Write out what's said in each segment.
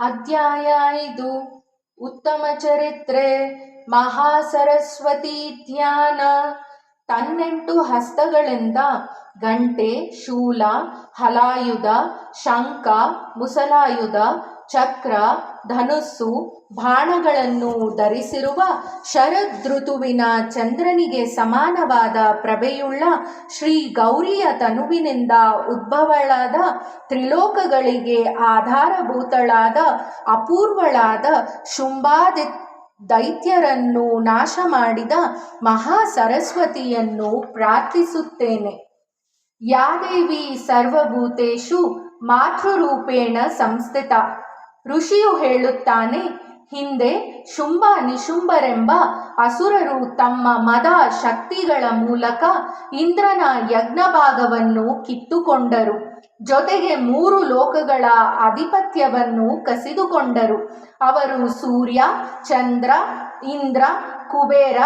ಅಧ್ಯಾಯ ಐದು ಉತ್ತಮ ಚರಿತ್ರೆ. ಮಹಾಸರಸ್ವತಿ ಧ್ಯಾನ. ತನ್ನೆಂಟು ಹಸ್ತಗಳಿಂದ ಗಂಟೆ ಶೂಲ ಹಲಾಯುಧ ಶಂಖ ಮುಸಲಾಯುಧ ಚಕ್ರ ಧನುಸ್ಸು ಬಾಣಗಳನ್ನು ಧರಿಸಿರುವ ಶರದೃತುವಿನ ಚಂದ್ರನಿಗೆ ಸಮಾನವಾದ ಪ್ರಭೆಯುಳ್ಳ ಶ್ರೀ ಗೌರಿಯ ತನುವಿನಿಂದ ಉದ್ಭವಳಾದ ತ್ರಿಲೋಕಗಳಿಗೆ ಆಧಾರಭೂತಳಾದ ಅಪೂರ್ವಳಾದ ಶುಂಭಾದಿ ದೈತ್ಯರನ್ನು ನಾಶ ಮಾಡಿದ ಮಹಾ ಸರಸ್ವತಿಯನ್ನು ಪ್ರಾರ್ಥಿಸುತ್ತೇನೆ. ಯಾದೇವಿ ಸರ್ವಭೂತೇಶು ಮಾತೃರೂಪೇಣ ಸಂಸ್ಥಿತ. ಋಷಿಯು ಹೇಳುತ್ತಾನೆ, ಹಿಂದೆ ಶುಂಭ ನಿಶುಂಭರೆಂಬ ಅಸುರರು ತಮ್ಮ ಮದ ಶಕ್ತಿಗಳ ಮೂಲಕ ಇಂದ್ರನ ಯಜ್ಞಭಾಗವನ್ನು ಕಿತ್ತುಕೊಂಡರು. ಜೊತೆಗೆ ಮೂರು ಲೋಕಗಳ ಆಧಿಪತ್ಯವನ್ನು ಕಸಿದುಕೊಂಡರು. ಅವರು ಸೂರ್ಯ, ಚಂದ್ರ, ಇಂದ್ರ, ಕುಬೇರ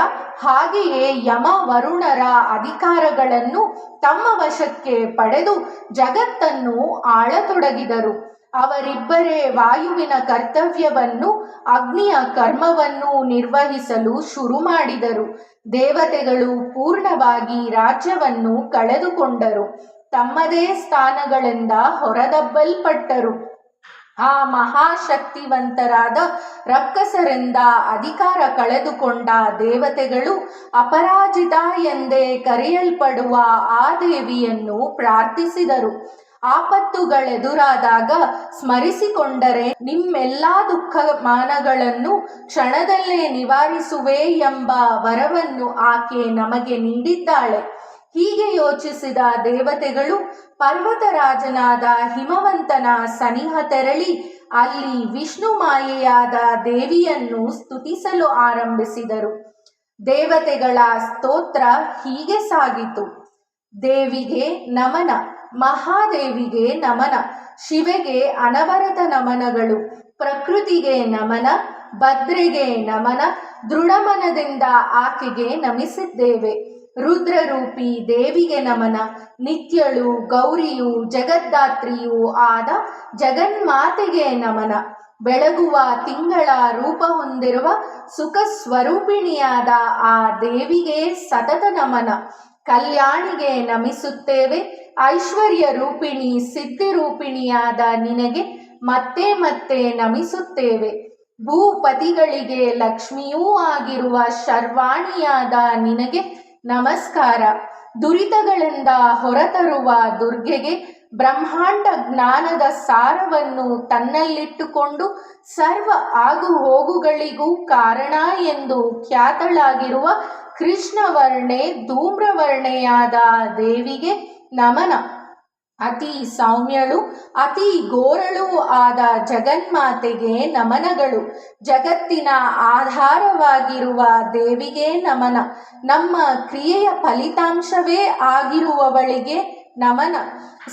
ಹಾಗೆಯೇ ಯಮ ವರುಣರ ಅಧಿಕಾರಗಳನ್ನು ತಮ್ಮ ವಶಕ್ಕೆ ಪಡೆದು ಜಗತ್ತನ್ನು ಆಳತೊಡಗಿದರು. ಅವರಿಬ್ಬರೇ ವಾಯುವಿನ ಕರ್ತವ್ಯವನ್ನು, ಅಗ್ನಿಯ ಕರ್ಮವನ್ನು ನಿರ್ವಹಿಸಲು ಶುರು ಮಾಡಿದರು. ದೇವತೆಗಳು ಪೂರ್ಣವಾಗಿ ರಾಜ್ಯವನ್ನು ಕಳೆದುಕೊಂಡರು. ತಮ್ಮದೇ ಸ್ಥಾನಗಳಿಂದ ಹೊರದಬ್ಬಲ್ಪಟ್ಟರು. ಆ ಮಹಾಶಕ್ತಿವಂತರಾದ ರಕ್ಕಸರಿಂದ ಅಧಿಕಾರ ಕಳೆದುಕೊಂಡ ದೇವತೆಗಳು ಅಪರಾಜಿತ ಎಂದೇ ಕರೆಯಲ್ಪಡುವ ಆ ದೇವಿಯನ್ನು ಪ್ರಾರ್ಥಿಸಿದರು. ಆಪತ್ತುಗಳೆದುರಾದಾಗ ಸ್ಮರಿಸಿಕೊಂಡರೆ ನಿಮ್ಮೆಲ್ಲಾ ದುಃಖ ಮಾನಗಳನ್ನು ಕ್ಷಣದಲ್ಲೇ ನಿವಾರಿಸುವೆ ಎಂಬ ವರವನ್ನು ಆಕೆ ನಮಗೆ ನೀಡಿದ್ದಾಳೆ. ಹೀಗೆ ಯೋಚಿಸಿದ ದೇವತೆಗಳು ಪರ್ವತರಾಜನಾದ ಹಿಮವಂತನ ಸನಿಹ ತೆರಳಿ ಅಲ್ಲಿ ವಿಷ್ಣು ಮಾಯೆಯಾದ ದೇವಿಯನ್ನು ಸ್ತುತಿಸಲು ಆರಂಭಿಸಿದರು. ದೇವತೆಗಳ ಸ್ತೋತ್ರ ಹೀಗೆ ಸಾಗಿತು. ದೇವಿಗೆ ನಮನ. ಮಹಾದೇವಿಗೆ ನಮನ, ಶಿವೆಗೆ ಅನವರತ ನಮನಗಳು, ಪ್ರಕೃತಿಗೆ ನಮನ, ಭದ್ರೆಗೆ ನಮನ, ದೃಢಮನದಿಂದ ಆಕೆಗೆ ನಮಿಸಿದ್ದೇವೆ. ರುದ್ರರೂಪಿ ದೇವಿಗೆ ನಮನ, ನಿತ್ಯಳು, ಗೌರಿಯು ಜಗದ್ದಾತ್ರಿಯೂ ಆದ ಜಗನ್ಮಾತೆಗೆ ನಮನ. ಬೆಳಗುವ ತಿಂಗಳ ರೂಪ ಹೊಂದಿರುವ ಸುಖ ಸ್ವರೂಪಿಣಿಯಾದ ಆ ದೇವಿಗೆ ಸತತ ನಮನ. ಕಲ್ಯಾಣಿಗೆ ನಮಿಸುತ್ತೇವೆ. ಐಶ್ವರ್ಯ ರೂಪಿಣಿ ಸಿದ್ಧಿರೂಪಿಣಿಯಾದ ನಿನಗೆ ಮತ್ತೆ ಮತ್ತೆ ನಮಿಸುತ್ತೇವೆ. ಭೂಪತಿಗಳಿಗೆ ಲಕ್ಷ್ಮಿಯೂ ಆಗಿರುವ ಶರ್ವಾಣಿಯಾದ ನಿನಗೆ ನಮಸ್ಕಾರ. ದುರಿತಗಳಿಂದ ಹೊರತರುವ ದುರ್ಗೆಗೆ ಬ್ರಹ್ಮಾಂಡ ಜ್ಞಾನದ ಸಾರವನ್ನು ತನ್ನಲ್ಲಿಟ್ಟುಕೊಂಡು ಸರ್ವ ಆಗುಹೋಗುಗಳಿಗೂ ಕಾರಣ ಎಂದು ಖ್ಯಾತಳಾಗಿರುವ ಕೃಷ್ಣವರ್ಣೆ ಧೂಮ್ರವರ್ಣೆಯಾದ ದೇವಿಗೆ ನಮನ. ಅತಿ ಸೌಮ್ಯಳು, ಅತಿ ಗೋರಳು ಆದ ಜಗನ್ಮಾತೆಗೆ ನಮನಗಳು. ಜಗತ್ತಿನ ಆಧಾರವಾಗಿರುವ ದೇವಿಗೆ ನಮನ. ನಮ್ಮ ಕ್ರಿಯೆಯ ಫಲಿತಾಂಶವೇ ಆಗಿರುವವಳಿಗೆ ನಮನ.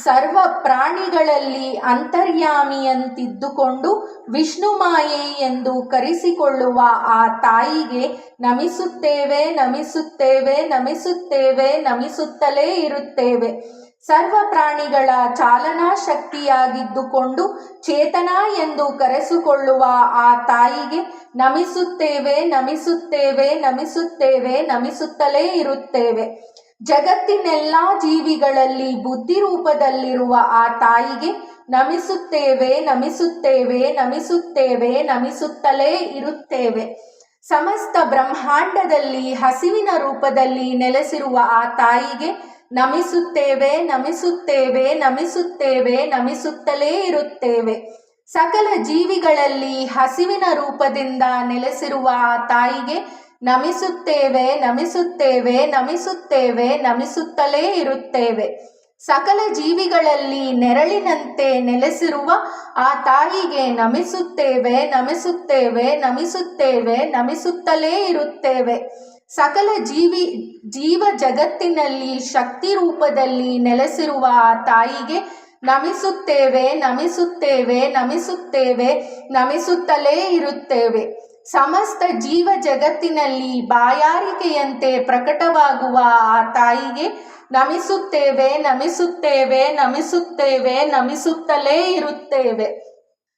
ಸರ್ವ ಪ್ರಾಣಿಗಳಲ್ಲಿ ಅಂತರ್ಯಾಮಿಯಂತಿದ್ದುಕೊಂಡು ವಿಷ್ಣು ಮಾಯೆ ಎಂದು ಕರೆಸಿಕೊಳ್ಳುವ ಆ ತಾಯಿಗೆ ನಮಿಸುತ್ತೇವೆ ನಮಿಸುತ್ತೇವೆ ನಮಿಸುತ್ತೇವೆ, ನಮಿಸುತ್ತಲೇ ಇರುತ್ತೇವೆ. ಸರ್ವ ಪ್ರಾಣಿಗಳ ಚಾಲನಾ ಶಕ್ತಿಯಾಗಿದ್ದುಕೊಂಡು ಚೇತನ ಎಂದು ಕರೆಸಿಕೊಳ್ಳುವ ಆ ತಾಯಿಗೆ ನಮಿಸುತ್ತೇವೆ ನಮಿಸುತ್ತೇವೆ ನಮಿಸುತ್ತೇವೆ, ನಮಿಸುತ್ತಲೇ ಇರುತ್ತೇವೆ. ಜಗತ್ತಿನೆಲ್ಲ ಜೀವಿಗಳಲ್ಲಿ ಬುದ್ಧಿ ರೂಪದಲ್ಲಿರುವ ಆ ತಾಯಿಗೆ ನಮಿಸುತ್ತೇವೆ ನಮಿಸುತ್ತೇವೆ ನಮಿಸುತ್ತೇವೆ, ನಮಿಸುತ್ತಲೇ ಇರುತ್ತೇವೆ. ಸಮಸ್ತ ಬ್ರಹ್ಮಾಂಡದಲ್ಲಿ, ಹಸಿವಿನ ರೂಪದಲ್ಲಿ ನೆಲೆಸಿರುವ ಆ ತಾಯಿಗೆ ನಮಿಸುತ್ತೇವೆ ನಮಿಸುತ್ತೇವೆ ನಮಿಸುತ್ತೇವೆ, ನಮಿಸುತ್ತಲೇ ಇರುತ್ತೇವೆ. ಸಕಲ ಜೀವಿಗಳಲ್ಲಿ ಹಸಿವಿನ ರೂಪದಿಂದ ನೆಲೆಸಿರುವ ಆ ತಾಯಿಗೆ ನಮಿಸುತ್ತೇವೆ ನಮಿಸುತ್ತೇವೆ ನಮಿಸುತ್ತೇವೆ, ನಮಿಸುತ್ತಲೇ ಇರುತ್ತೇವೆ. ಸಕಲ ಜೀವಿಗಳಲ್ಲಿ ನೆರಳಿನಂತೆ ನೆಲೆಸಿರುವ ಆ ತಾಯಿಗೆ ನಮಿಸುತ್ತೇವೆ ನಮಿಸುತ್ತೇವೆ ನಮಿಸುತ್ತೇವೆ, ನಮಿಸುತ್ತಲೇ ಇರುತ್ತೇವೆ. ಸಕಲ ಜೀವಿ, ಜೀವ ಜಗತ್ತಿನಲ್ಲಿ ಶಕ್ತಿ ರೂಪದಲ್ಲಿ ನೆಲೆಸಿರುವ ಆ ತಾಯಿಗೆ ನಮಿಸುತ್ತೇವೆ ನಮಿಸುತ್ತೇವೆ ನಮಿಸುತ್ತೇವೆ, ನಮಿಸುತ್ತಲೇ ಇರುತ್ತೇವೆ. ಸಮಸ್ತ ಜೀವ ಜಗತ್ತಿನಲ್ಲಿ ಬಾಯಾರಿಕೆಯಂತೆ ಪ್ರಕಟವಾಗುವ ಆ ತಾಯಿಗೆ ನಮಿಸುತ್ತೇವೆ ನಮಿಸುತ್ತೇವೆ ನಮಿಸುತ್ತೇವೆ, ನಮಿಸುತ್ತಲೇ ಇರುತ್ತೇವೆ.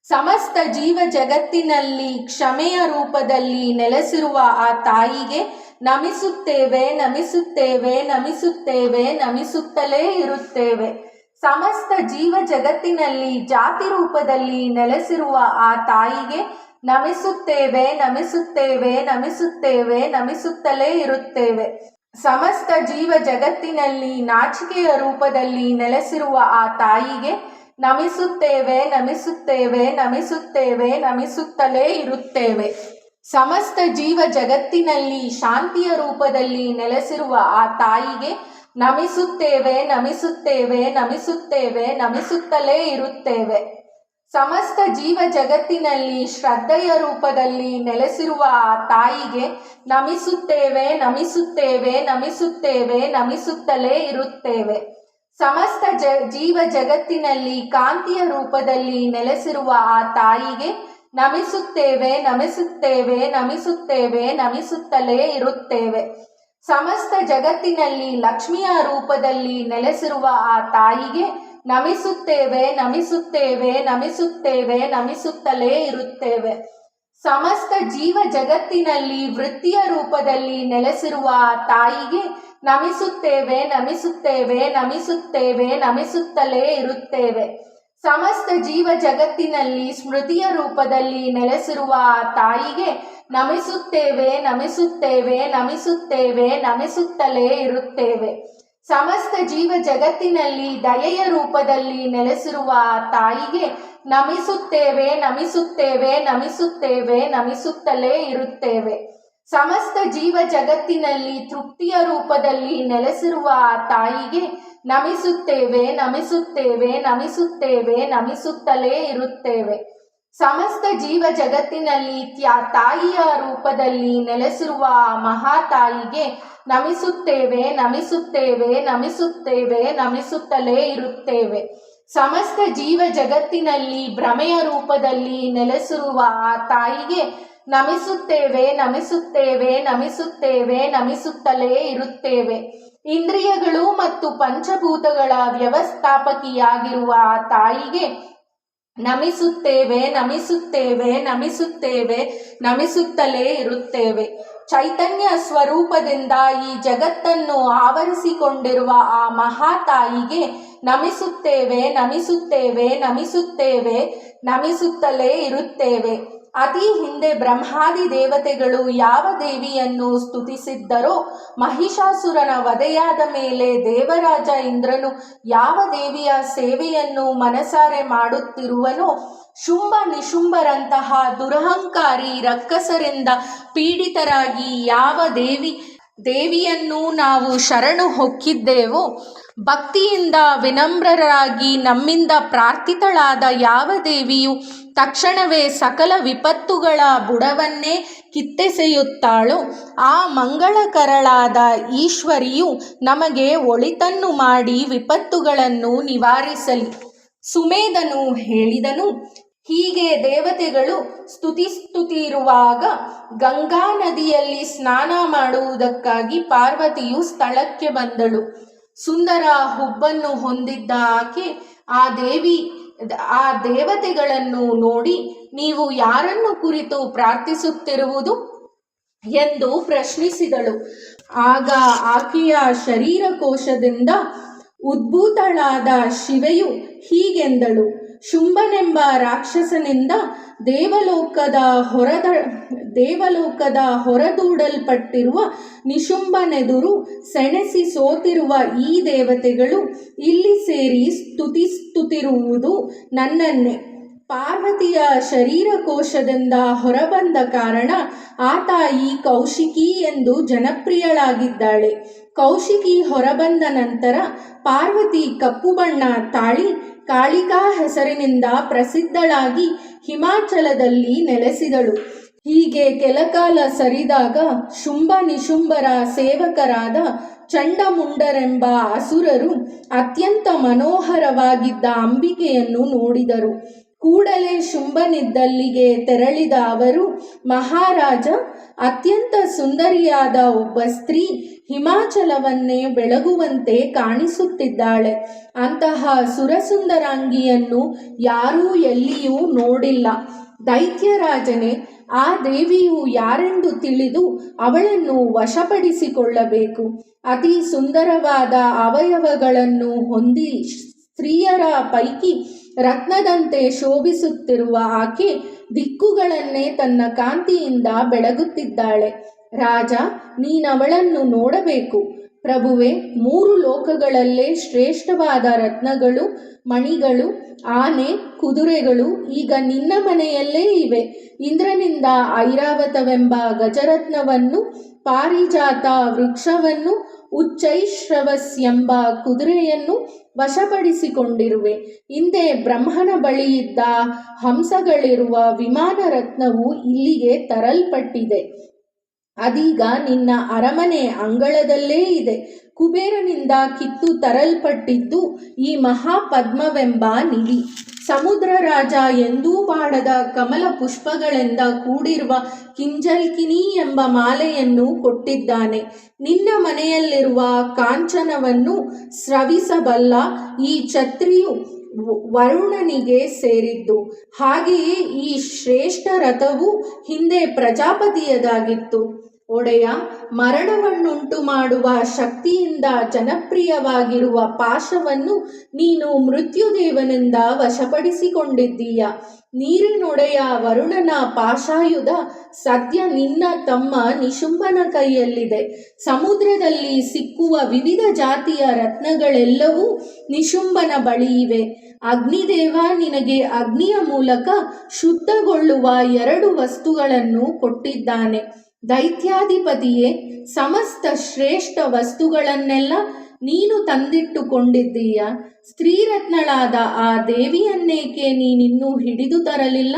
ಸಮಸ್ತ ಜೀವ ಜಗತ್ತಿನಲ್ಲಿ ಕ್ಷಮೆಯ ರೂಪದಲ್ಲಿ ನೆಲೆಸಿರುವ ಆ ತಾಯಿಗೆ ನಮಿಸುತ್ತೇವೆ ನಮಿಸುತ್ತೇವೆ ನಮಿಸುತ್ತೇವೆ, ನಮಿಸುತ್ತಲೇ ಇರುತ್ತೇವೆ. ಸಮಸ್ತ ಜೀವ ಜಗತ್ತಿನಲ್ಲಿ ಜಾತಿ ರೂಪದಲ್ಲಿ ನೆಲೆಸಿರುವ ಆ ತಾಯಿಗೆ ನಮಿಸುತ್ತೇವೆ ನಮಿಸುತ್ತೇವೆ ನಮಿಸುತ್ತೇವೆ, ನಮಿಸುತ್ತಲೇ ಇರುತ್ತೇವೆ. ಸಮಸ್ತ ಜೀವ ಜಗತ್ತಿನಲ್ಲಿ ನಾಚಿಕೆಯ ರೂಪದಲ್ಲಿ ನೆಲೆಸಿರುವ ಆ ತಾಯಿಗೆ ನಮಿಸುತ್ತೇವೆ ನಮಿಸುತ್ತೇವೆ ನಮಿಸುತ್ತೇವೆ, ನಮಿಸುತ್ತಲೇ ಇರುತ್ತೇವೆ. ಸಮಸ್ತ ಜೀವ ಜಗತ್ತಿನಲ್ಲಿ ಶಾಂತಿಯ ರೂಪದಲ್ಲಿ ನೆಲೆಸಿರುವ ಆ ತಾಯಿಗೆ ನಮಿಸುತ್ತೇವೆ ನಮಿಸುತ್ತೇವೆ ನಮಿಸುತ್ತೇವೆ, ನಮಿಸುತ್ತಲೇ ಇರುತ್ತೇವೆ. ಸಮಸ್ತ ಜೀವ ಜಗತ್ತಿನಲ್ಲಿ ಶ್ರದ್ಧೆಯ ರೂಪದಲ್ಲಿ ನೆಲೆಸಿರುವ ಆ ತಾಯಿಗೆ ನಮಿಸುತ್ತೇವೆ ನಮಿಸುತ್ತೇವೆ ನಮಿಸುತ್ತೇವೆ, ನಮಿಸುತ್ತಲೇ ಇರುತ್ತೇವೆ. ಸಮಸ್ತ ಜ, ಜೀವ ಜಗತ್ತಿನಲ್ಲಿ ಕಾಂತಿಯ ರೂಪದಲ್ಲಿ ನೆಲೆಸಿರುವ ಆ ತಾಯಿಗೆ ನಮಿಸುತ್ತೇವೆ ನಮಿಸುತ್ತೇವೆ ನಮಿಸುತ್ತೇವೆ, ನಮಿಸುತ್ತಲೇ ಇರುತ್ತೇವೆ. ಸಮಸ್ತ ಜಗತ್ತಿನಲ್ಲಿ ಲಕ್ಷ್ಮಿಯ ರೂಪದಲ್ಲಿ ನೆಲೆಸಿರುವ ಆ ತಾಯಿಗೆ ನಮಿಸುತ್ತೇವೆ ನಮಿಸುತ್ತೇವೆ ನಮಿಸುತ್ತೇವೆ, ನಮಿಸುತ್ತಲೇ ಇರುತ್ತೇವೆ. ಸಮಸ್ತ ಜೀವ ಜಗತ್ತಿನಲ್ಲಿ ವೃತ್ತಿಯ ರೂಪದಲ್ಲಿ ನೆಲೆಸಿರುವ ತಾಯಿಗೆ ನಮಿಸುತ್ತೇವೆ ನಮಿಸುತ್ತೇವೆ ನಮಿಸುತ್ತೇವೆ, ನಮಿಸುತ್ತಲೇ ಇರುತ್ತೇವೆ. ಸಮಸ್ತ ಜೀವ ಜಗತ್ತಿನಲ್ಲಿ ಸ್ಮೃತಿಯ ರೂಪದಲ್ಲಿ ನೆಲೆಸಿರುವ ತಾಯಿಗೆ ನಮಿಸುತ್ತೇವೆ ನಮಿಸುತ್ತೇವೆ ನಮಿಸುತ್ತೇವೆ, ನಮಿಸುತ್ತಲೇ ಇರುತ್ತೇವೆ. ಸಮಸ್ತ ಜೀವ ಜಗತ್ತಿನಲ್ಲಿ ದಯೆಯ ರೂಪದಲ್ಲಿ ನೆಲೆಸಿರುವ ತಾಯಿಗೆ ನಮಿಸುತ್ತೇವೆ ನಮಿಸುತ್ತೇವೆ ನಮಿಸುತ್ತೇವೆ, ನಮಿಸುತ್ತಲೇ ಇರುತ್ತೇವೆ. ಸಮಸ್ತ ಜೀವ ಜಗತ್ತಿನಲ್ಲಿ ತೃಪ್ತಿಯ ರೂಪದಲ್ಲಿ ನೆಲೆಸಿರುವ ತಾಯಿಗೆ ನಮಿಸುತ್ತೇವೆ ನಮಿಸುತ್ತೇವೆ ನಮಿಸುತ್ತೇವೆ, ನಮಿಸುತ್ತಲೇ ಇರುತ್ತೇವೆ. ಸಮಸ್ತ ಜೀವ ಜಗತ್ತಿನಲ್ಲಿ ತ್ಯಾ ತಾಯಿಯ ರೂಪದಲ್ಲಿ ನೆಲೆಸಿರುವ ಮಹಾತಾಯಿಗೆ ನಮಿಸುತ್ತೇವೆ ನಮಿಸುತ್ತೇವೆ ನಮಿಸುತ್ತೇವೆ, ನಮಿಸುತ್ತಲೇ ಇರುತ್ತೇವೆ. ಸಮಸ್ತ ಜೀವ ಜಗತ್ತಿನಲ್ಲಿ ಭ್ರಮೆಯ ರೂಪದಲ್ಲಿ ನೆಲೆಸಿರುವ ಆ ತಾಯಿಗೆ ನಮಿಸುತ್ತೇವೆ ನಮಿಸುತ್ತೇವೆ ನಮಿಸುತ್ತೇವೆ, ನಮಿಸುತ್ತಲೇ ಇರುತ್ತೇವೆ. ಇಂದ್ರಿಯಗಳು ಮತ್ತು ಪಂಚಭೂತಗಳ ವ್ಯವಸ್ಥಾಪಕಿಯಾಗಿರುವ ತಾಯಿಗೆ ನಮಿಸುತ್ತೇವೆ ನಮಿಸುತ್ತೇವೆ ನಮಿಸುತ್ತೇವೆ, ನಮಿಸುತ್ತಲೇ ಇರುತ್ತೇವೆ. ಚೈತನ್ಯ ಸ್ವರೂಪದಿಂದ ಈ ಜಗತ್ತನ್ನು ಆವರಿಸಿಕೊಂಡಿರುವ ಆ ಮಹಾತಾಯಿಗೆ ನಮಿಸುತ್ತೇವೆ ನಮಿಸುತ್ತೇವೆ ನಮಿಸುತ್ತೇವೆ, ನಮಿಸುತ್ತಲೇ ಇರುತ್ತೇವೆ. ಅತಿ ಹಿಂದೆ ಬ್ರಹ್ಮಾದಿ ದೇವತೆಗಳು ಯಾವ ದೇವಿಯನ್ನು ಸ್ತುತಿಸಿದ್ದರೋ ಮಹಿಷಾಸುರನ ವಧೆಯಾದ ಮೇಲೆ ದೇವರಾಜ ಇಂದ್ರನು ಯಾವ ದೇವಿಯ ಸೇವೆಯನ್ನು ಮನಸಾರೆ ಮಾಡುತ್ತಿರುವನೋ ಶುಂಭ ನಿಶುಂಭರಂತಹ ದುರಹಂಕಾರಿ ರಕ್ಕಸರಿಂದ ಪೀಡಿತರಾಗಿ ಯಾವ ದೇವಿ ದೇವಿಯನ್ನು ನಾವು ಶರಣು ಹೊಕ್ಕಿದ್ದೇವೋ ಭಕ್ತಿಯಿಂದ ವಿನಮ್ರರಾಗಿ ನಮ್ಮಿಂದ ಪ್ರಾರ್ಥಿತಳಾದ ಯಾವ ದೇವಿಯು ತಕ್ಷಣವೇ ಸಕಲ ವಿಪತ್ತುಗಳ ಬುಡವನ್ನೇ ಕಿತ್ತೆಸೆಯುತ್ತಾಳೋ, ಆ ಮಂಗಳಕರಳಾದ ಈಶ್ವರಿಯು ನಮಗೆ ಒಳಿತನ್ನು ಮಾಡಿ ವಿಪತ್ತುಗಳನ್ನು ನಿವಾರಿಸಲಿ. ಸುಮೇಧನು ಹೇಳಿದನು, ಹೀಗೆ ದೇವತೆಗಳು ಸ್ತುತಿಸ್ತುತಿರುವಾಗ ಗಂಗಾ ನದಿಯಲ್ಲಿ ಸ್ನಾನ ಮಾಡುವುದಕ್ಕಾಗಿ ಪಾರ್ವತಿಯು ಸ್ಥಳಕ್ಕೆ ಬಂದಳು. ಸುಂದರ ಹುಬ್ಬನ್ನು ಹೊಂದಿದ್ದ ಆಕೆ, ಆ ದೇವಿ, ಆ ದೇವತೆಗಳನ್ನು ನೋಡಿ ನೀವು ಯಾರನ್ನು ಕುರಿತು ಪ್ರಾರ್ಥಿಸುತ್ತಿರುವುದು? ಎಂದು ಪ್ರಶ್ನಿಸಿದಳು. ಆಗ ಆಕೆಯ ಶರೀರಕೋಶದಿಂದ ಉದ್ಭೂತಳಾದ ಶಿವೆಯು ಹೀಗೆಂದಳು. ಶುಂಭನೆಂಬ ರಾಕ್ಷಸನಿಂದ ದೇವಲೋಕದ ಹೊರದ, ದೇವಲೋಕದ ಹೊರದೂಡಲ್ಪಟ್ಟಿರುವ ನಿಶುಂಭನೆದುರು ಸೆಣಸಿ ಸೋತಿರುವ ಈ ದೇವತೆಗಳು ಇಲ್ಲಿ ಸೇರಿ ಸ್ತುತಿಸ್ತುತಿರುವುದು ನನ್ನನ್ನೇ. ಪಾರ್ವತಿಯ ಶರೀರಕೋಶದಿಂದ ಹೊರಬಂದ ಕಾರಣ ಆ ತಾಯಿ ಕೌಶಿಕಿ ಎಂದು ಜನಪ್ರಿಯಳಾಗಿದ್ದಾಳೆ. ಕೌಶಿಕಿ ಹೊರಬಂದ ನಂತರ ಪಾರ್ವತಿ ಕಪ್ಪು ಬಣ್ಣ ತಾಳಿ ಕಾಳಿಕಾ ಹೆಸರಿನಿಂದ ಪ್ರಸಿದ್ಧಳಾಗಿ ಹಿಮಾಚಲದಲ್ಲಿ ನೆಲೆಸಿದಳು. ಹೀಗೆ ಕೆಲಕಾಲ ಸರಿದಾಗ ಶುಂಭ ನಿಶುಂಭರ ಸೇವಕರಾದ ಚಂಡಮುಂಡರೆಂಬ ಅಸುರರು ಅತ್ಯಂತ ಮನೋಹರವಾಗಿದ್ದ ಅಂಬಿಕೆಯನ್ನು ನೋಡಿದರು. ಕೂಡಲೇ ಶುಂಭನಿದ್ದಲ್ಲಿಗೆ ತೆರಳಿದ ಅವರು, ಮಹಾರಾಜ, ಅತ್ಯಂತ ಸುಂದರಿಯಾದ ಒಬ್ಬ ಸ್ತ್ರೀ ಹಿಮಾಚಲವನ್ನೇ ಬೆಳಗುವಂತೆ ಕಾಣಿಸುತ್ತಿದ್ದಾಳೆ. ಅಂತಹ ಸುರಸುಂದರಾಂಗಿಯನ್ನು ಯಾರೂ ಎಲ್ಲಿಯೂ ನೋಡಿಲ್ಲ. ದೈತ್ಯರಾಜನೇ, ಆ ದೇವಿಯು ಯಾರೆಂದು ತಿಳಿದು ಅವಳನ್ನು ವಶಪಡಿಸಿಕೊಳ್ಳಬೇಕು. ಅತಿ ಸುಂದರವಾದ ಅವಯವಗಳನ್ನು ಹೊಂದಿ ಸ್ತ್ರೀಯರ ಪೈಕಿ ರತ್ನದಂತೆ ಶೋಭಿಸುತ್ತಿರುವ ಆಕೆ ದಿಕ್ಕುಗಳನ್ನೇ ತನ್ನ ಕಾಂತಿಯಿಂದ ಬೆಳಗುತ್ತಿದ್ದಾಳೆ. ರಾಜ ನೀನವಳನ್ನು ನೋಡಬೇಕು. ಪ್ರಭುವೆ, ಮೂರು ಲೋಕಗಳಲ್ಲೇ ಶ್ರೇಷ್ಠವಾದ ರತ್ನಗಳು, ಮಣಿಗಳು, ಆನೆ, ಕುದುರೆಗಳು ಈಗ ನಿನ್ನ ಮನೆಯಲ್ಲೇ ಇವೆ. ಇಂದ್ರನಿಂದ ಐರಾವತವೆಂಬ ಗಜರತ್ನವನ್ನು, ಪಾರಿಜಾತ ವೃಕ್ಷವನ್ನು ಉಚ್ಚೈಶ್ರವಸ್ ಎಂಬ ಕುದುರೆಯನ್ನು ವಶಪಡಿಸಿಕೊಂಡಿರುವೆ. ಹಿಂದೆ ಬ್ರಹ್ಮನ ಬಳಿಯಿದ್ದ ಹಂಸಗಳಿರುವ ವಿಮಾನ ರತ್ನವು ಇಲ್ಲಿಗೆ ತರಲ್ಪಟ್ಟಿದೆ. ಅದೀಗ ನಿನ್ನ ಅರಮನೆ ಅಂಗಳದಲ್ಲೇ ಇದೆ. ಕುಬೇರನಿಂದ ಕಿತ್ತು ತರಲ್ಪಟ್ಟಿದ್ದು ಈ ಮಹಾಪದ್ಮವೆಂಬ ನಿಧಿ. ಸಮುದ್ರ ರಾಜ ಎಂದೂ ಬಾಡದ ಕಮಲ ಪುಷ್ಪಗಳಿಂದ ಕೂಡಿರುವ ಕಿಂಜಲ್ಕಿನಿ ಎಂಬ ಮಾಲೆಯನ್ನು ಕೊಟ್ಟಿದ್ದಾನೆ. ನಿನ್ನ ಮನೆಯಲ್ಲಿರುವ ಕಾಂಚನವನ್ನು ಸ್ರವಿಸಬಲ್ಲ ಈ ಛತ್ರಿಯು ವರುಣನಿಗೆ ಸೇರಿದ್ದು. ಹಾಗೆಯೇ ಈ ಶ್ರೇಷ್ಠ ರಥವು ಹಿಂದೆ ಪ್ರಜಾಪತಿಯದಾಗಿತ್ತು. ಒಡೆಯ ಮರಣವನ್ನುಂಟು ಮಾಡುವ ಶಕ್ತಿಯಿಂದ ಜನಪ್ರಿಯವಾಗಿರುವ ಪಾಶವನ್ನು ನೀನು ಮೃತ್ಯುದೇವನಿಂದ ವಶಪಡಿಸಿಕೊಂಡಿದ್ದೀಯ. ನೀರಿನೊಡೆಯ ವರುಣನ ಪಾಶಾಯುಧ ಸದ್ಯ ನಿನ್ನ ತಮ್ಮ ನಿಶುಂಬನ ಕೈಯಲ್ಲಿದೆ. ಸಮುದ್ರದಲ್ಲಿ ಸಿಕ್ಕುವ ವಿವಿಧ ಜಾತಿಯ ರತ್ನಗಳೆಲ್ಲವೂ ನಿಶುಂಬನ ಬಳಿ ಇವೆ ಅಗ್ನಿದೇವ ನಿನಗೆ ಅಗ್ನಿಯ ಮೂಲಕ ಶುದ್ಧಗೊಳ್ಳುವ ಎರಡು ವಸ್ತುಗಳನ್ನು ಕೊಟ್ಟಿದ್ದಾನೆ. ದೈತ್ಯಾಧಿಪತಿಯೇ, ಸಮಸ್ತ ಶ್ರೇಷ್ಠ ವಸ್ತುಗಳನ್ನೆಲ್ಲ ನೀನು ತಂದಿಟ್ಟುಕೊಂಡಿದ್ದೀಯ. ಸ್ತ್ರೀರತ್ನಳಾದ ಆ ದೇವಿಯನ್ನೇಕೆ ನೀನಿನ್ನೂ ಹಿಡಿದು ತರಲಿಲ್ಲ?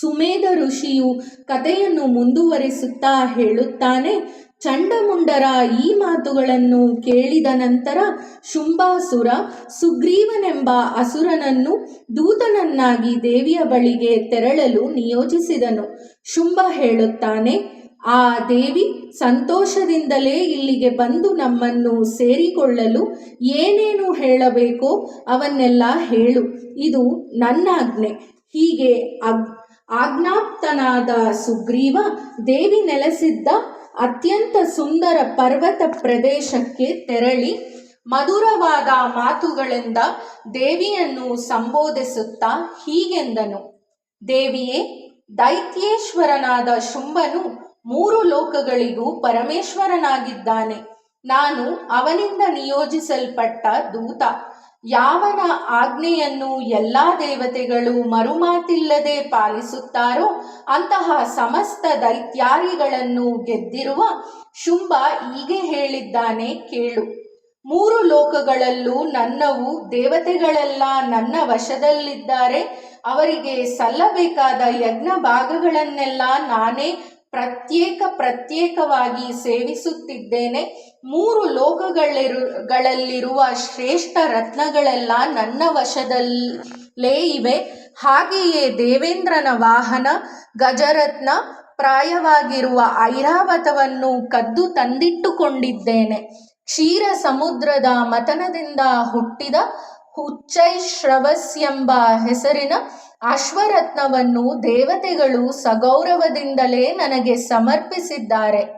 ಸುಮೇಧ ಋಷಿಯು ಕಥೆಯನ್ನು ಮುಂದುವರಿಸುತ್ತಾ ಹೇಳುತ್ತಾನೆ ಚಂಡಮುಂಡರ ಈ ಮಾತುಗಳನ್ನು ಕೇಳಿದ ನಂತರ ಶುಂಭಾಸುರ ಸುಗ್ರೀವನೆಂಬ ಅಸುರನನ್ನು ದೂತನನ್ನಾಗಿ ದೇವಿಯ ಬಳಿಗೆ ತೆರಳಲು ನಿಯೋಜಿಸಿದನು. ಶುಂಭ ಹೇಳುತ್ತಾನೆ, ಆ ದೇವಿ ಸಂತೋಷದಿಂದಲೇ ಇಲ್ಲಿಗೆ ಬಂದು ನಮ್ಮನ್ನು ಸೇರಿಕೊಳ್ಳಲು ಏನೇನು ಹೇಳಬೇಕೋ ಅವನ್ನೆಲ್ಲ ಹೇಳು. ಇದು ನನ್ನಾಜ್ಞೆ. ಹೀಗೆ ಅಗ್, ಆಜ್ಞಾಪ್ತನಾದ ಸುಗ್ರೀವ ದೇವಿ ನೆಲೆಸಿದ್ದ ಅತ್ಯಂತ ಸುಂದರ ಪರ್ವತ ಪ್ರದೇಶಕ್ಕೆ ತೆರಳಿ ಮಧುರವಾದ ಮಾತುಗಳಿಂದ ದೇವಿಯನ್ನು ಸಂಬೋಧಿಸುತ್ತಾ ಹೀಗೆಂದನು. ದೇವಿಯೇ, ದೈತ್ಯೇಶ್ವರನಾದ ಶುಂಭನು ಮೂರು ಲೋಕಗಳಿಗೂ ಪರಮೇಶ್ವರನಾಗಿದ್ದಾನೆ. ನಾನು ಅವನಿಂದ ನಿಯೋಜಿಸಲ್ಪಟ್ಟ ದೂತ. ಯಾವನ ಆಜ್ಞೆಯನ್ನು ಎಲ್ಲ ದೇವತೆಗಳು ಮರುಮಾತಿಲ್ಲದೆ ಪಾಲಿಸುತ್ತಾರೋ ಅಂತಹ ಸಮಸ್ತ ದೈತ್ಯಾರಿಗಳನ್ನು ಗೆದ್ದಿರುವ ಶುಂಭ ಹೀಗೆ ಹೇಳಿದ್ದಾನೆ, ಕೇಳು. ಮೂರು ಲೋಕಗಳಲ್ಲೂ ನನ್ನವು ದೇವತೆಗಳೆಲ್ಲ, ನನ್ನ ವಶದಲ್ಲಿದ್ದಾರೆ. ಅವರಿಗೆ ಸಲ್ಲಬೇಕಾದ ಯಜ್ಞ ಭಾಗಗಳನ್ನೆಲ್ಲ ನಾನೇ ಪ್ರತ್ಯೇಕ ಪ್ರತ್ಯೇಕವಾಗಿ ಸೇವಿಸುತ್ತಿದ್ದೇನೆ. ಮೂರು ಲೋಕಗಳಿರು, ಗಳಲ್ಲಿರುವ ಶ್ರೇಷ್ಠ ರತ್ನಗಳೆಲ್ಲ ನನ್ನ ವಶದಲ್ಲೇ ಇವೆ. ಹಾಗೆಯೇ ದೇವೇಂದ್ರನ ವಾಹನ, ಗಜರತ್ನ, ಪ್ರಾಯವಾಗಿರುವ ಐರಾವತವನ್ನು ಕದ್ದು ತಂದಿಟ್ಟುಕೊಂಡಿದ್ದೇನೆ. ಕ್ಷೀರ ಸಮುದ್ರದ ಮತನದಿಂದ ಹುಟ್ಟಿದ ಹುಚ್ಚೈಶ್ರವಸ್ ಎಂಬ ಹೆಸರಿನ ಅಶ್ವರತ್ನವನ್ನು ದೇವತೆಗಳು ಸಗೌರವದಿಂದಲೇ ನನಗೆ ಸಮರ್ಪಿಸಿದ್ದಾರೆ.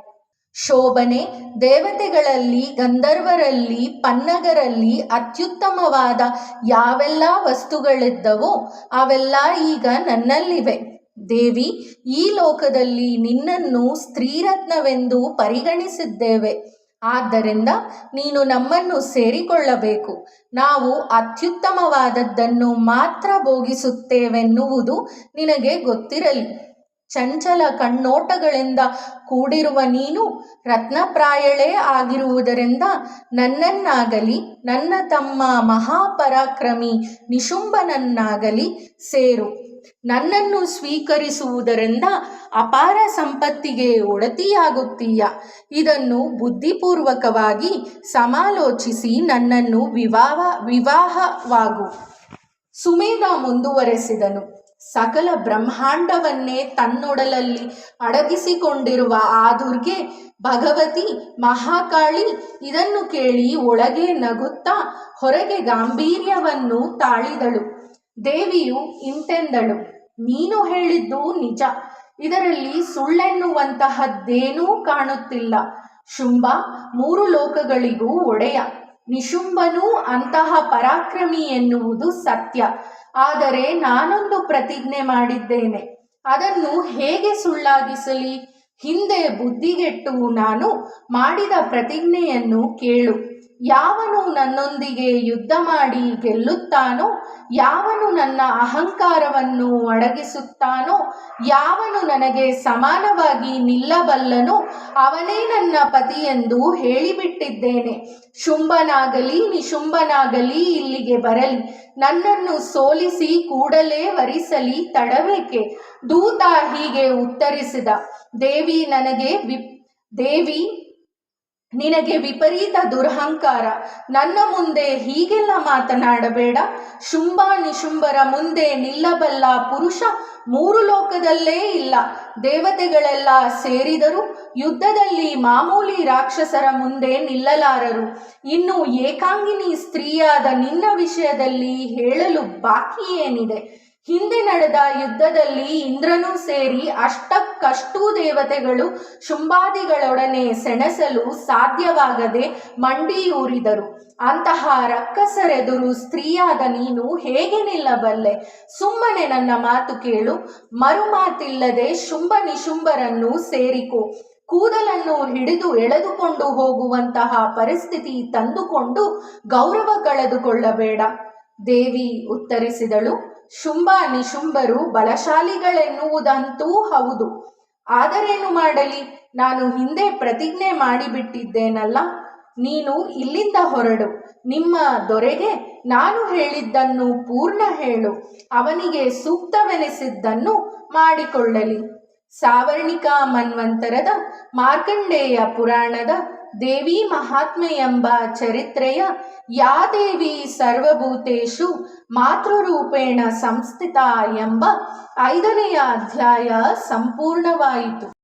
ಶೋಭನೆ ದೇವತೆಗಳಲ್ಲಿ, ಗಂಧರ್ವರಲ್ಲಿ, ಪನ್ನಗರಲ್ಲಿ ಅತ್ಯುತ್ತಮವಾದ ಯಾವೆಲ್ಲ ವಸ್ತುಗಳಿದ್ದವೋ ಅವೆಲ್ಲ ಈಗ ನನ್ನಲ್ಲಿವೆ. ದೇವಿ, ಈ ಲೋಕದಲ್ಲಿ ನಿನ್ನನ್ನು ಸ್ತ್ರೀರತ್ನವೆಂದು ಪರಿಗಣಿಸಿದ್ದೇವೆ. ಆದ್ದರಿಂದ ನೀನು ನಮ್ಮನ್ನು ಸೇರಿಕೊಳ್ಳಬೇಕು. ನಾವು ಅತ್ಯುತ್ತಮವಾದದ್ದನ್ನು ಮಾತ್ರ ಭೋಗಿಸುತ್ತೇವೆನ್ನುವುದು ನಿನಗೆ ಗೊತ್ತಿರಲಿ. ಚಂಚಲ ಕಣ್ಣೋಟಗಳಿಂದ ಕೂಡಿರುವ ನೀನು ರತ್ನಪ್ರಾಯಳೇ ಆಗಿರುವುದರಿಂದ ನನ್ನನ್ನಾಗಲಿ, ನನ್ನ ತಮ್ಮ ಮಹಾಪರಾಕ್ರಮಿ ನಿಶುಂಬನನ್ನಾಗಲಿ ಸೇರು. ನನ್ನನ್ನು ಸ್ವೀಕರಿಸುವುದರಿಂದ ಅಪಾರ ಸಂಪತ್ತಿಗೆ ಒಡತಿಯಾಗುತ್ತೀಯ. ಇದನ್ನು ಬುದ್ಧಿಪೂರ್ವಕವಾಗಿ ಸಮಾಲೋಚಿಸಿ ನನ್ನನ್ನು ವಿವಾಹ, ವಿವಾಹವಾಗು. ಸುಮೇಧ ಮುಂದುವರೆಸಿದನು. ಸಕಲ ಬ್ರಹ್ಮಾಂಡವನ್ನೇ ತನ್ನೊಡಲಲ್ಲಿ ಅಡಗಿಸಿಕೊಂಡಿರುವ ಆ ದುರ್ಗೆ ಭಗವತಿ ಮಹಾಕಾಳಿ ಇದನ್ನು ಕೇಳಿ ಒಳಗೆ ನಗುತ್ತಾ ಹೊರಗೆ ಗಾಂಭೀರ್ಯವನ್ನು ತಾಳಿದಳು. ದೇವಿಯು ಇಂತೆಂದಳು, ನೀನು ಹೇಳಿದ್ದು ನಿಜ. ಇದರಲ್ಲಿ ಸುಳ್ಳೆನ್ನುವಂತಹದ್ದೇನೂ ಕಾಣುತ್ತಿಲ್ಲ. ಶುಂಭ ಮೂರು ಲೋಕಗಳಿಗೂ ಒಡೆಯ. ನಿಶುಂಭನೂ ಅಂತಹ ಪರಾಕ್ರಮಿ ಎನ್ನುವುದು ಸತ್ಯ. ಆದರೆ ನಾನೊಂದು ಪ್ರತಿಜ್ಞೆ ಮಾಡಿದ್ದೇನೆ. ಅದನ್ನು ಹೇಗೆ ಸುಳ್ಳಾಗಿಸಲಿ? ಹಿಂದೆ ಬುದ್ಧಿಗೆಟ್ಟು ನಾನು ಮಾಡಿದ ಪ್ರತಿಜ್ಞೆಯನ್ನು ಕೇಳು. ಯಾವನು ನನ್ನೊಂದಿಗೆ ಯುದ್ಧ ಮಾಡಿ ಗೆಲ್ಲುತ್ತಾನೋ, ಯಾವನು ನನ್ನ ಅಹಂಕಾರವನ್ನು ಅಡಗಿಸುತ್ತಾನೋ, ಯಾವನು ನನಗೆ ಸಮಾನವಾಗಿ ನಿಲ್ಲಬಲ್ಲನೋ, ಅವನೇ ನನ್ನ ಪತಿ ಎಂದು ಹೇಳಿಬಿಟ್ಟಿದ್ದೇನೆ. ಶುಂಭನಾಗಲಿ, ನಿಶುಂಭನಾಗಲಿ, ಇಲ್ಲಿಗೆ ಬರಲಿ. ನನ್ನನ್ನು ಸೋಲಿಸಿ ಕೂಡಲೇ ವರಿಸಲಿ ತಡಬೇಕೆ ದೂತ ಹೀಗೆ ಉತ್ತರಿಸಿದ. ದೇವಿ ನನಗೆ ವಿ ದೇವಿ ನಿನಗೆ ವಿಪರೀತ ದುರಹಂಕಾರ. ನನ್ನ ಮುಂದೆ ಹೀಗೆಲ್ಲ ಮಾತನಾಡಬೇಡ. ಶುಂಭ ನಿಶುಂಭರ ಮುಂದೆ ನಿಲ್ಲಬಲ್ಲ ಪುರುಷ ಮೂರು ಲೋಕದಲ್ಲೇ ಇಲ್ಲ. ದೇವತೆಗಳೆಲ್ಲ ಸೇರಿದರು ಯುದ್ಧದಲ್ಲಿ ಮಾಮೂಲಿ ರಾಕ್ಷಸರ ಮುಂದೆ ನಿಲ್ಲಲಾರರು. ಇನ್ನು ಏಕಾಂಗಿನಿ ಸ್ತ್ರೀಯಾದ ನಿನ್ನ ವಿಷಯದಲ್ಲಿ ಹೇಳಲು ಬಾಕಿ ಏನಿದೆ ಹಿಂದೆ ನಡೆದ ಯುದ್ಧದಲ್ಲಿ ಇಂದ್ರನೂ ಸೇರಿ ಅಷ್ಟಕ್ಕಷ್ಟೂ ದೇವತೆಗಳು ಶುಂಭಾದಿಗಳೊಡನೆ ಸೆಣಸಲು ಸಾಧ್ಯವಾಗದೆ ಮಂಡಿಯೂರಿದರು ಅಂತಹ ರಕ್ಕಸರೆದುರು ಸ್ತ್ರೀಯಾದ ನೀನು ಹೇಗೆ ನಿಲ್ಲಬಲ್ಲೆ? ಸುಮ್ಮನೆ ನನ್ನ ಮಾತು ಕೇಳು. ಮರುಮಾತಿಲ್ಲದೆ ಶುಂಭ ನಿಶುಂಭರನ್ನು ಸೇರಿಕೋ. ಕೂದಲನ್ನು ಹಿಡಿದು ಎಳೆದುಕೊಂಡು ಹೋಗುವಂತಹ ಪರಿಸ್ಥಿತಿ ತಂದುಕೊಂಡು ಗೌರವ ಕಳೆದುಕೊಳ್ಳಬೇಡ. ದೇವಿ ಉತ್ತರಿಸಿದಳು. ಶುಂಭ ನಿಶುಂಭರು ಬಲಶಾಲಿಗಳೆನ್ನುವುದಂತೂ ಹೌದು. ಆದರೇನು ಮಾಡಲಿ? ನಾನು ಹಿಂದೆ ಪ್ರತಿಜ್ಞೆ ಮಾಡಿಬಿಟ್ಟಿದ್ದೇನಲ್ಲ? ನೀನು ಇಲ್ಲಿಂದ ಹೊರಡು. ನಿಮ್ಮ ದೊರೆಗೆ ನಾನು ಹೇಳಿದ್ದನ್ನು ಪೂರ್ಣ ಹೇಳು. ಅವನಿಗೆ ಸೂಕ್ತವೆನಿಸಿದ್ದನ್ನು ಮಾಡಿಕೊಳ್ಳಲಿ. ಸಾವರ್ಣಿಕಾ ಮನ್ವಂತರದ ಮಾರ್ಕಂಡೇಯ ಪುರಾಣದ ದೇವಿ ಮಹಾತ್ಮೆ ಎಂಬ ಚರಿತ್ರೆಯ ಯಾ ದೇವಿ ಸರ್ವಭೂತೇಷು ಮಾತೃರೂಪೇಣ ಸಂಸ್ಥಿತ ಎಂಬ ಐದನೆಯ ಅಧ್ಯಾಯ ಸಂಪೂರ್ಣವಾಯಿತು.